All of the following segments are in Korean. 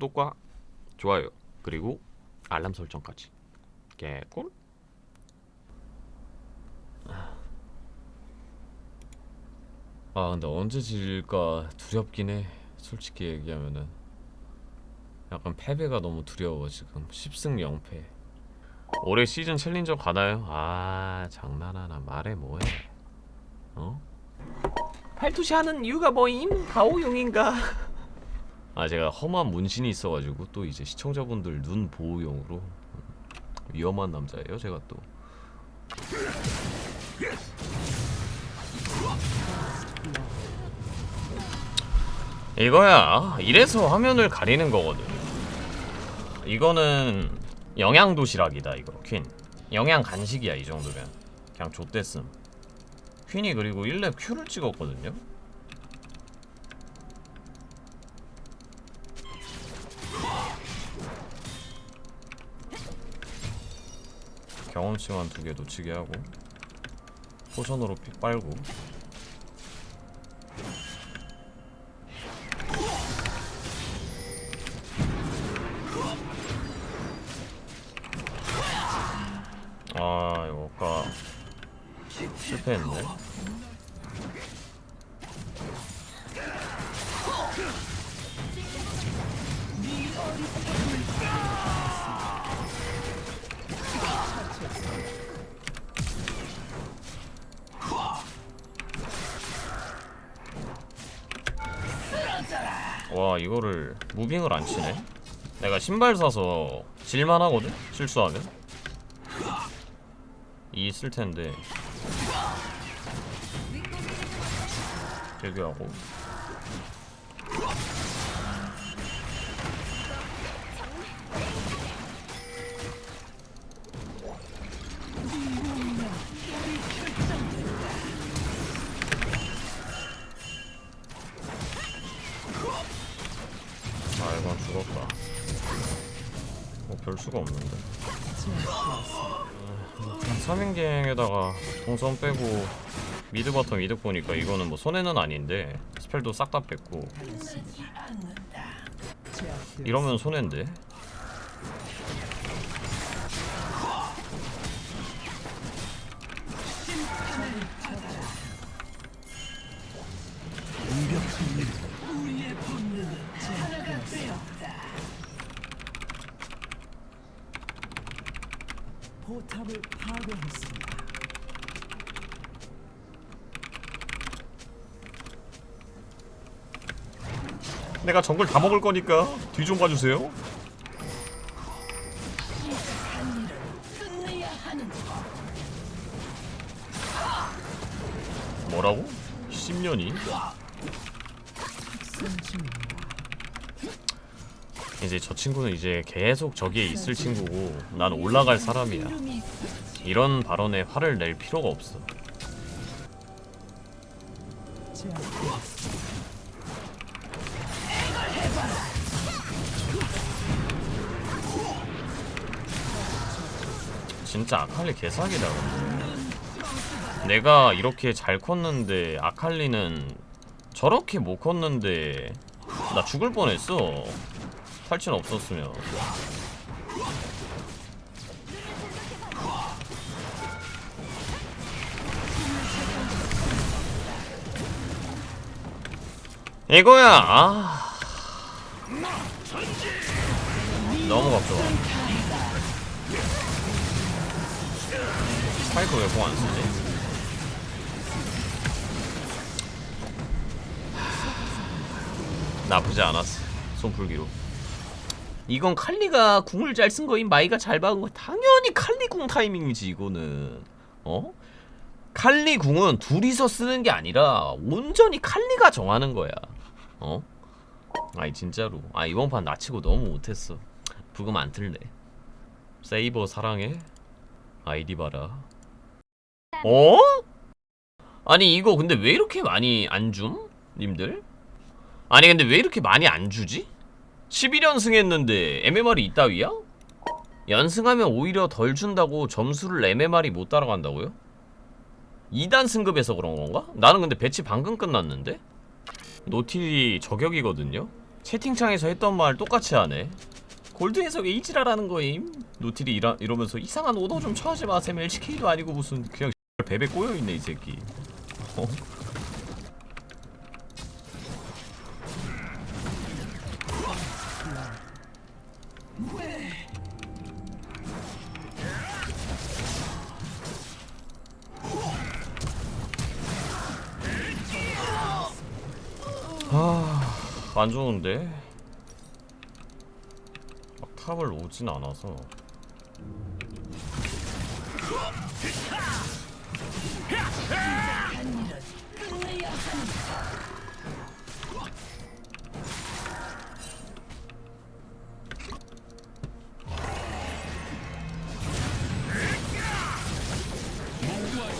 구독과 좋아요 그리고 알람 설정까지 개꿀 아 근데 언제 질까 두렵긴 해 솔직히 얘기하면은 약간 패배가 너무 두려워 지금 10승 0패 올해 시즌 챌린저 가나요? 아 장난하나 말해 뭐해 어? 팔토시하는 이유가 뭐임? 가오용인가? 아 제가 험한 문신이 있어가지고 또 이제 시청자분들 눈 보호용으로 위험한 남자예요 제가 또. 이거야. 이래서 화면을 가리는 거거든. 이거는 영양 도시락이다 이거 퀸. 영양 간식이야 이 정도면. 그냥 좆됐음. 퀸이 그리고 1렙 Q를 찍었거든요 경험치만 두 개 놓치게 하고 포션으로 픽 빨고 와 이거를 무빙을 안 치네? 내가 신발 사서 질만 하거든? 실수하면? 이 있을 텐데. 대기하고 수가 없는데. 3인갱에다가 동선 빼고 미드 바텀 이득 보니까 이거는 뭐 손해는 아닌데 스펠도 싹 다 뺐고. 이러면 손해인데 파괴했습니다. 내가 정글 다 먹을 거니까 뒤 좀 봐주세요 뭐라고? 10년이? 이제 저 친구는 이제 계속 저기에 있을 친구고 난 올라갈 사람이야 이런 발언에 화를 낼 필요가 없어. 진짜 아칼리 개사기다. 내가 이렇게 잘 컸는데 아칼리는 저렇게 못 컸는데 나 죽을 뻔했어. 탈진 없었으면 이거야. 아. 너무 걱정아 스파이크 왜 공 안 쓰지? 나쁘지 않았어. 손풀기로. 이건 칼리가 궁을 잘 쓴 거임. 마이가 잘 박은 거. 당연히 칼리 궁 타이밍이지 이거는. 어? 칼리 궁은 둘이서 쓰는 게 아니라 온전히 칼리가 정하는 거야 어 아니 진짜로 아 이번 판 나 치고 너무 못했어 부금 안 틀네 세이버 사랑해 아이디 봐라 어? 아니 이거 근데 왜 이렇게 많이 안 줌? 님들? 아니 근데 왜 이렇게 많이 안 주지? 11연승 했는데 MMR이 이따위야? 연승하면 오히려 덜 준다고 점수를 MMR이 못 따라간다고요? 2단 승급해서 그런 건가? 나는 근데 배치 방금 끝났는데? 노틸이 저격이거든요? 채팅창에서 했던 말 똑같이 하네 골드에서 왜 이지랄하는 거임? 노틸이 이라, 이러면서 이상한 오더 좀 쳐하지 마셈 LCK도 아니고 무슨 그냥 베베 꼬여있네 이 새끼 어? 아, 안 좋은데? 막 탑을 오진 않아서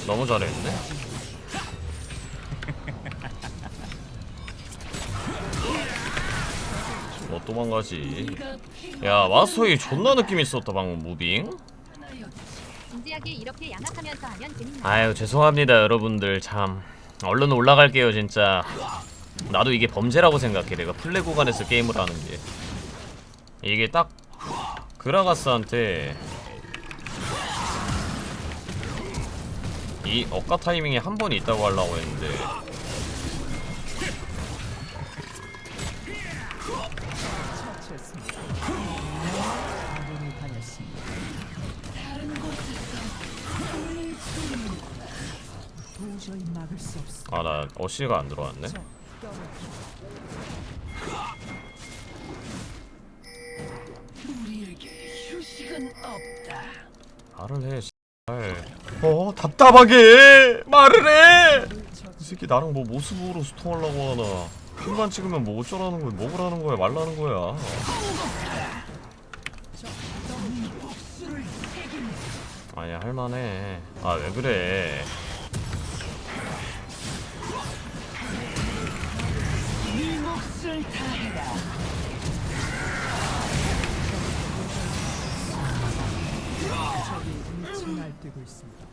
너무 잘했네. 도망가지. 야 마스터이 존나 느낌 있었다 방금 무빙. 진지하게 이렇게 양악하면서 하면 재밌나? 아유 죄송합니다 여러분들 참 얼른 올라갈게요 진짜. 나도 이게 범죄라고 생각해 내가 플레 구간에서 게임을 하는 게 이게 딱 그라가스한테 이 억가 타이밍에 한번 있다고 하려고 했는데 아 나 어시가 안 들어왔네. 말을 해 씨발. 어 답답하게 말을 해. 이 새끼 나랑 뭐 모습으로 소통하려고 하나. 핀만 찍으면 뭐 어쩌라는 거야 먹으라는 거야 말라는 거야. 아니야 할만해. 아 왜 그래 적이 일층 날뛰고 있습니다.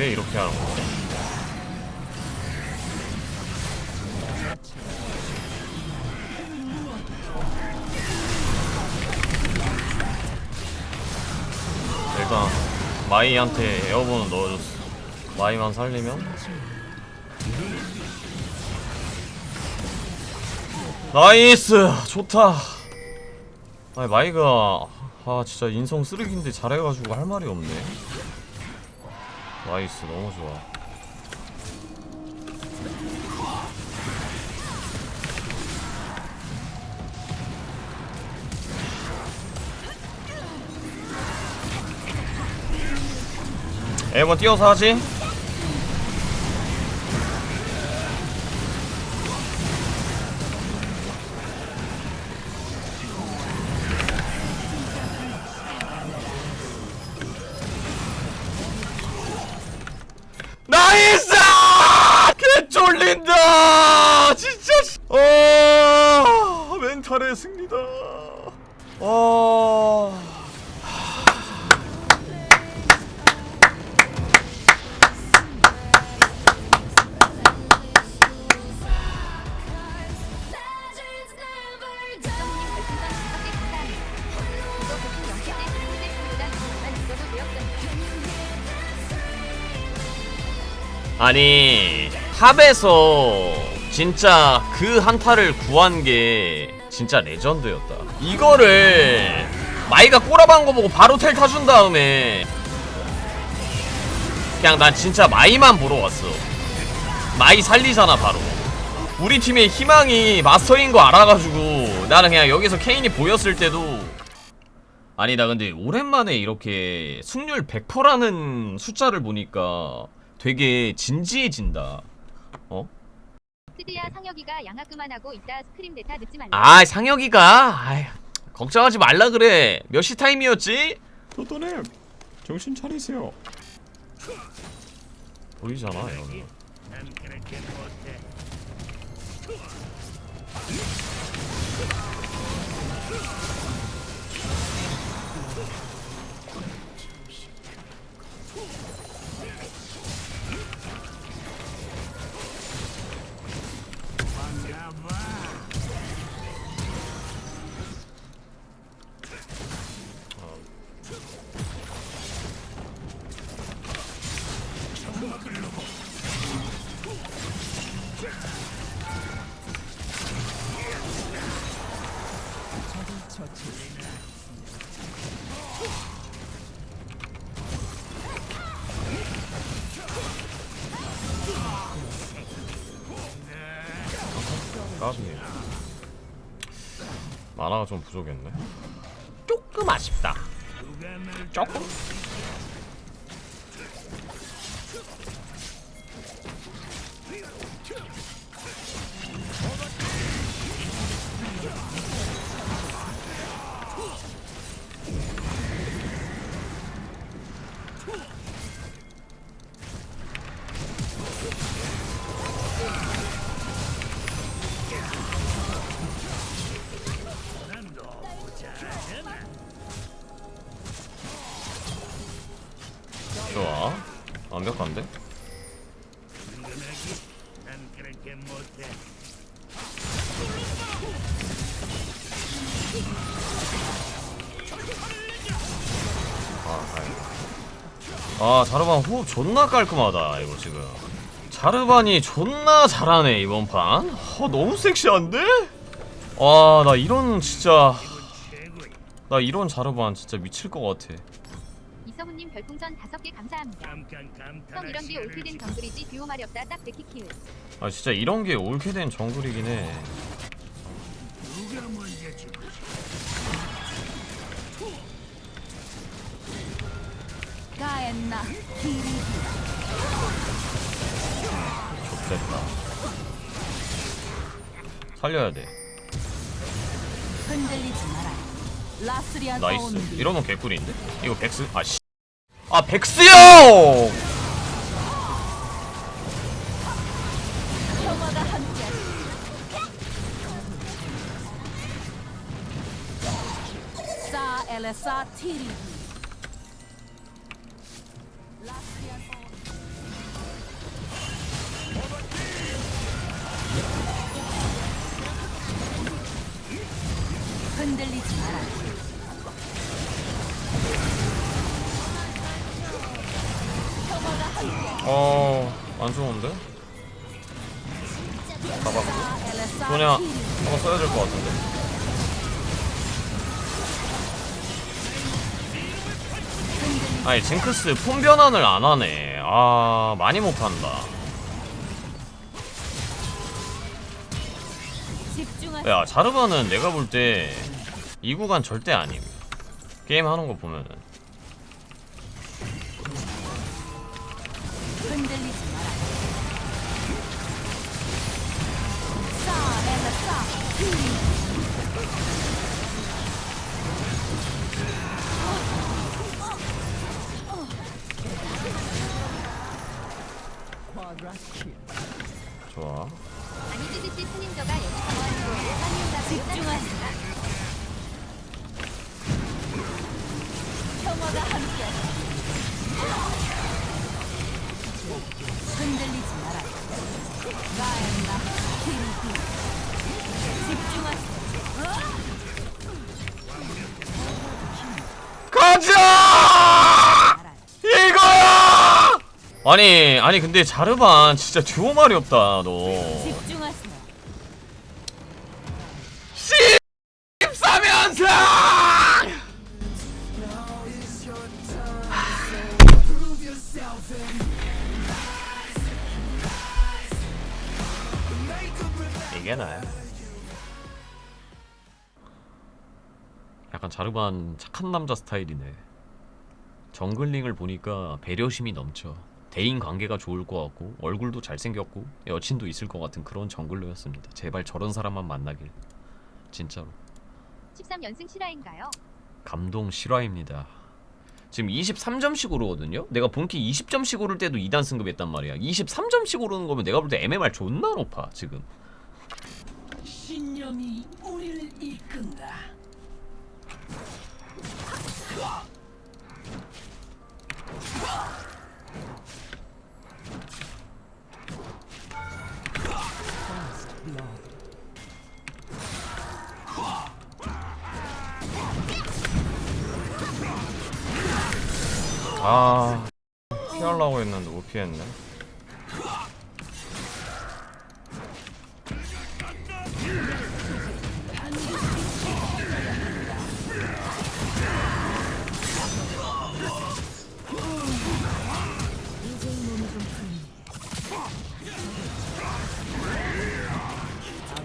왜 이렇게 하는 거야 일단 마이한테 에어본은 넣어줬어. 마이만 살리면? 나이스! 좋다! 아니 마이가 아 진짜 인성 쓰레기인데 잘해가지고 할 말이 없네 나이스 너무 좋아. 에번 뛰어서 하지 아니 탑에서 진짜 그 한타를 구한 게 진짜 레전드였다. 이거를 마이가 꼬라박은 거 보고 바로 텔 타준 다음에 그냥 난 진짜 마이만 보러 왔어. 마이 살리잖아 바로. 우리 팀의 희망이 마스터인 거 알아가지고 나는 그냥 여기서 케인이 보였을 때도 아니 나 근데 오랜만에 이렇게 승률 100%라는 숫자를 보니까 되게 진지해진다. 어? 스디야 상혁이가 양아 그만하고 이따 스크림 데타 늦지 말라. 아 상혁이가 아이, 걱정하지 말라 그래. 몇 시 타임이었지? 도도님 정신 차리세요. 보이잖아 여기. 까비. 만화가 좀 부족했네. 조금 아쉽다. 조금. 아, 자르반 호흡 존나 깔끔하다, 이거 지금. 자르반이 존나 잘하네, 이번 판. 어, 너무 섹시한데? 와, 나 이런 진짜. 나 이런 자르반 진짜 미칠 것 같아. 이성훈님 별풍선 다섯 개 감사합니다. 형 이런 게 옳게 된 정글이지 듀오 마렵다 딱 백키 키우. 아 진짜 이런 게 옳게 된 정글이긴 해. 가엔나 됐다. 살려야 돼. 흔들리지 마라. 라스리안 나이스. 이러면 개꿀인데? 이거 백스? 아 씨. 아 백스 형! 평화가 함께. 사 엘레사 티리. 아니 징크스 폼 변환을 안 하네. 아 많이 못 판다. 야 자르바는 내가 볼 때 이 구간 절대 아님. 게임 하는 거 보면은. 좋아. 아니지지지 스님저가 한이온다 집중하세요. 평화가 함께. 흔들리지 마라. 가엔나 티리 아니 아니 근데 자르반 진짜 듀오 말이 없다 너. 집중하세요. 14면상! 이게 나야. 약간 자르반 착한 남자 스타일이네. 정글링을 보니까 배려심이 넘쳐. 대인 관계가 좋을 것 같고 얼굴도 잘생겼고 여친도 있을 것 같은 그런 정글러였습니다. 제발 저런 사람만 만나길. 진짜로. 13연승 실화인가요? 감동 실화입니다. 지금 23점씩 오르거든요. 내가 본캐 20점씩 오를 때도 2단 승급했단 말이야. 23점씩 오르는 거면 내가 볼 때 MMR 존나 높아 지금. 신념이 우리를 이끈다. 아 피하려고 했는데 못 피했네.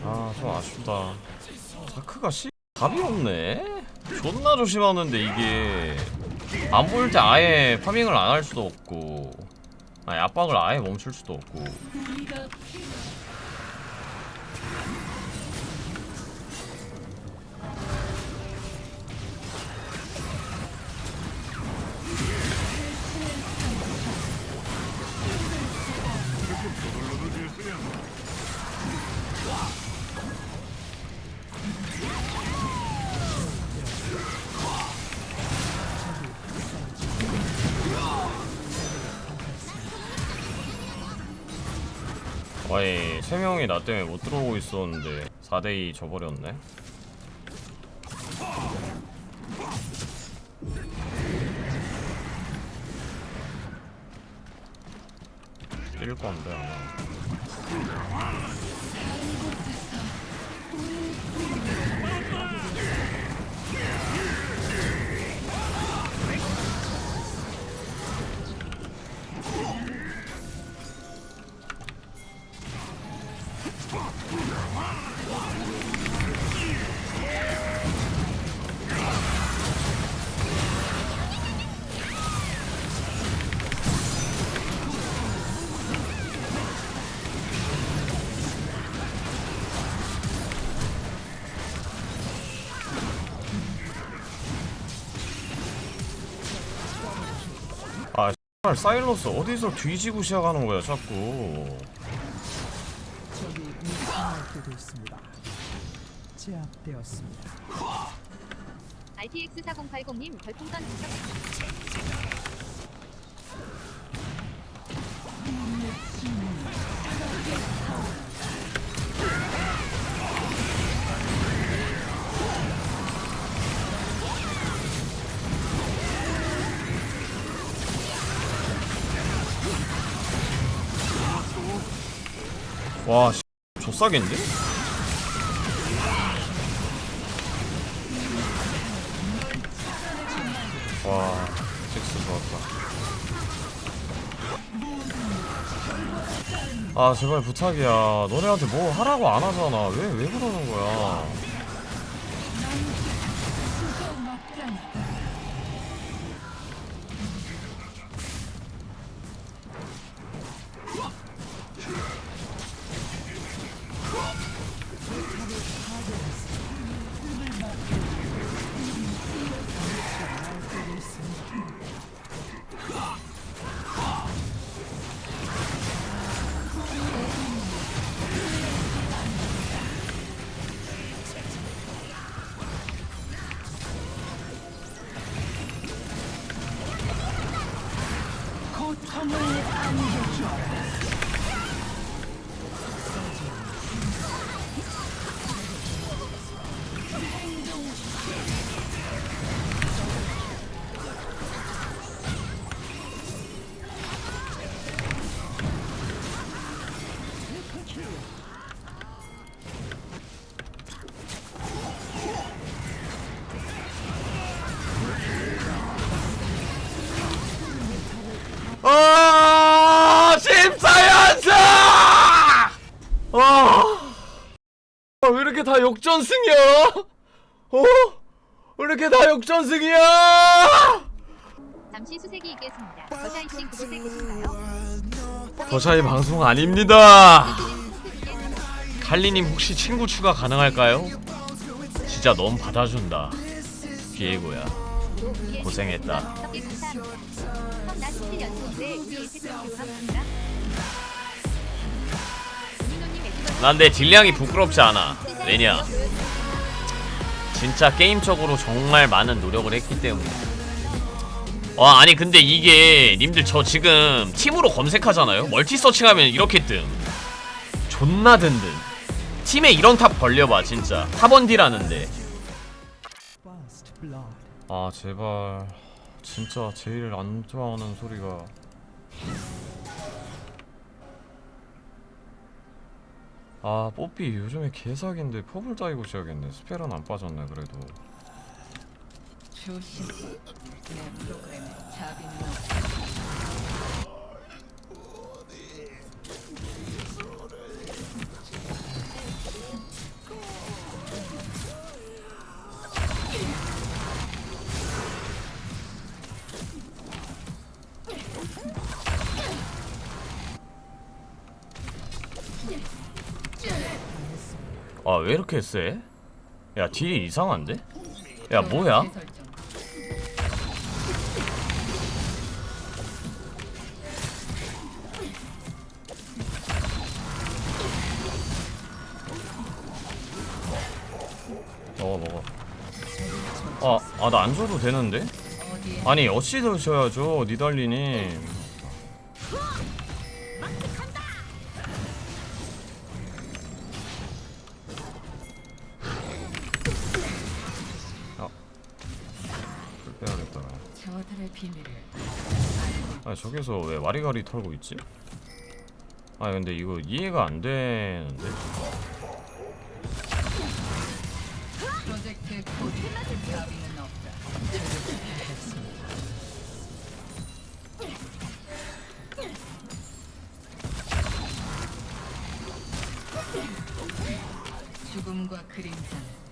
아좀 아쉽다. 자크가 씨 답이 없네. 존나 조심하는데 이게 안 보일 때 아예 파밍을 안 할 수도 없고 아니 압박을 아예 멈출 수도 없고 아니 세 명이 나 때문에 못 들어오고 있었는데 4대2 져버렸네. 뛸 건데 아마 사일러스 어디서 뒤지고 시작하는 거야 자꾸 적이 때도 있습니다. 제압되었습니다. RTX 4080님 별풍선 다섯 와 씨, 조싸겠는데? 와 잭스 좋았다. 아 제발 부탁이야. 너네한테 뭐 하라고 안 하잖아. 왜 왜 그러는 거야 아, 왜 이렇게 다 역전승이야? 어? 왜 이렇게 다 역전승이야 잠시 수색이 있겠습니다. 거샤이 씨 계신가요? 거샤이 방송 아닙니다 칼리님 혹시 친구 추가 가능할까요? 진짜 너무 받아준다 비에고야 고생했다. 난 내 딜량이 부끄럽지 않아. 왜냐? 진짜 게임적으로 정말 많은 노력을 했기 때문에 와 아니 근데 이게 님들 저 지금 팀으로 검색하잖아요? 멀티 서칭하면 이렇게 뜸. 존나 든든 팀에 이런 탑 걸려봐 진짜. 탑원디라는데. 아 제발. 진짜 제일 안 좋아하는 소리가 아 뽀삐 요즘에 개사기인데 퍼블 따이고 시작했네 스펠은 안 빠졌네 그래도 조심. 내 프로그램에 자비는 없. 왜 이렇게 세? 야 딜이 이상한데? 야 뭐야? 먹어 먹어 아 아 나 안 줘도 되는데? 아니 어찌 드셔야죠 니달리님 저기서 왜 와리가리 털고 있지? 아 근데 이거 이해가 안 되는데. 죽음과 그림자는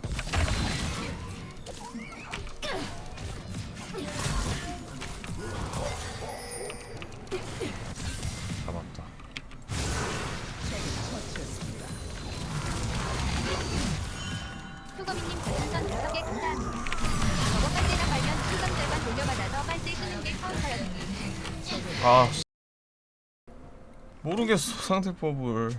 아 씨. 모르겠어 상대 법을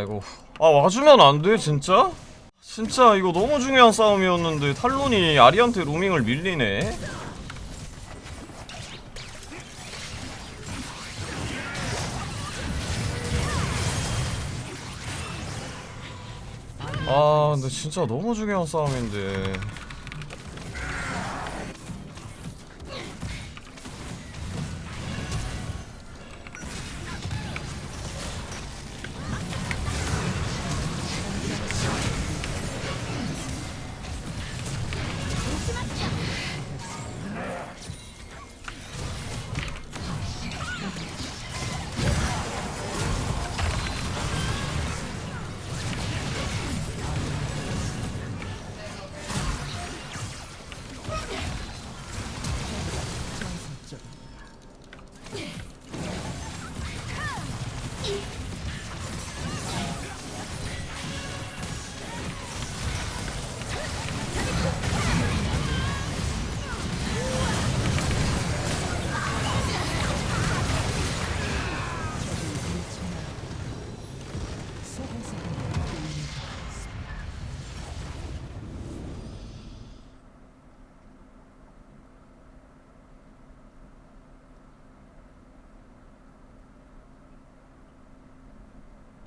아 이거 아 와주면 안 돼 진짜? 진짜 이거 너무 중요한 싸움이었는데 탈론이 아리한테 로밍을 밀리네. 아 근데 진짜 너무 중요한 싸움인데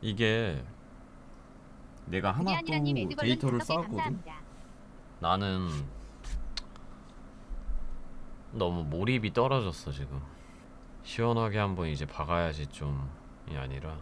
이게 내가 하나 또 데이터를 쌓았거든. 나는 너무 몰입이 떨어졌어 지금. 시원하게 한번 이제 박아야지 좀이 아니라